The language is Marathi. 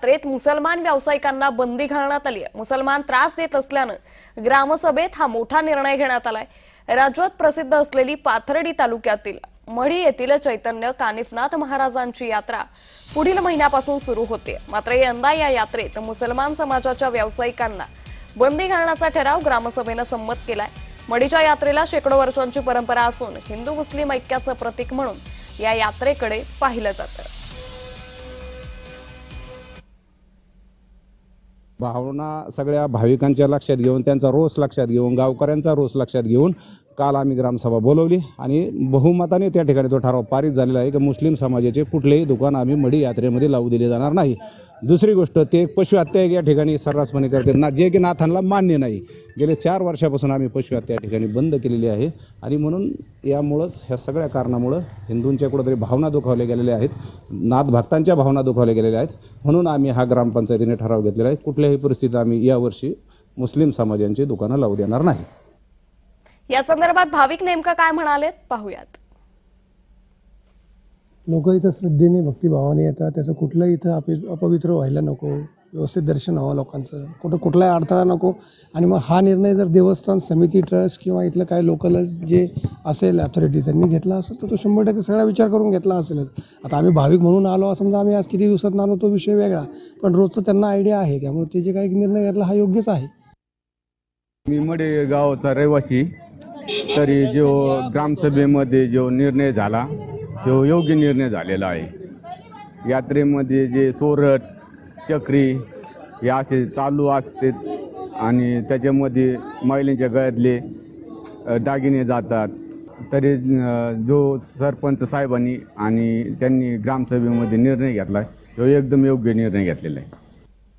यात्रेत मुसलमान व्यावसायिकांना बंदी घालण्यात आली आहे मुसलमान त्रास देत असल्यानं ग्रामसभेत हा मोठा निर्णय घेण्यात आलाय. राज्यात प्रसिद्ध असलेली पाथर्डी तालुक्यातील मढी येथील चैतन्य कानिफनाथ महाराजांची यात्रा पुढील महिन्यापासून सुरू होते. मात्र यंदा या यात्रेत मुसलमान समाजाच्या व्यावसायिकांना बंदी घालण्याचा ठराव ग्रामसभेनं संमत केलाय. मढीच्या यात्रेला शेकडो वर्षांची परंपरा असून हिंदू मुस्लिम ऐक्याचं प्रतीक म्हणून या यात्रेकडे पाहिलं जातं. भावना सगळ्या भाविकांच्या लक्षात घेऊन त्यांचा रोष लक्षात घेऊन गावकऱ्यांचा रोष लक्षात घेऊन काल आम्ही ग्रामसभा बोलवली आणि बहुमताने त्या ठिकाणी तो ठराव पारित झालेला आहे की मुस्लिम समाजाचे कुठलेही दुकान आम्ही मडी यात्रेमध्ये लावू दिले जाणार नाही. दुसरी गोष्ट ते पशुहत्या या ठिकाणी सर्रासपणे करते ना जे की नाथांना मान्य नाही. गेले चार वर्षापासून आम्ही पशुहत्या या ठिकाणी बंद केलेली आहे. आणि म्हणून यामुळंच ह्या सगळ्या कारणामुळं हिंदूंच्या कुठंतरी भावना दुखावल्या गेलेल्या आहेत. नाथ भक्तांच्या भावना दुखावल्या गेलेल्या आहेत. म्हणून आम्ही हा ग्रामपंचायतीने ठराव घेतलेला आहे. कुठल्याही परिस्थितीत आम्ही यावर्षी मुस्लिम समाजांची दुकानं लावू देणार नाही. या संदर्भात भाविक नेमकं काय म्हणालेत? पाहूयात. लोक इथं श्रद्धेने भक्तिभावाने येतात. त्याचं कुठलंही इथं अपि अपवित्र व्हायला नको. व्यवस्थित दर्शन व्हावं लोकांचं. कुठं कुठलाही अडथळा नको. आणि मग हा निर्णय जर देवस्थान समिती ट्रस्ट किंवा इथलं काही लोकल जे असेल अथॉरिटी त्यांनी घेतला असेल तर तो शंभर टक्के सगळा विचार करून घेतला असेलच. आता आम्ही भाविक म्हणून आलो समजा म्हणजे आम्ही आज किती दिवसात आलो तो विषय वेगळा. पण रोजचं त्यांना आयडिया आहे त्यामुळे ते जे काही निर्णय घेतला हा योग्यच आहे. मी मडे गावचा रहिवासी तरी जो ग्रामसभेमध्ये जो निर्णय झाला तो योग्य निर्णय झालेला आहे. यात्रेमध्ये जे सोरट चक्री हे असे चालू असते आणि त्याच्यामध्ये महिलांच्या गळ्यातले दागिने जातात. तरी जो सरपंच साहेबांनी आणि त्यांनी ग्रामसभेमध्ये निर्णय घेतला तो एकदम योग्य निर्णय घेतलेला आहे.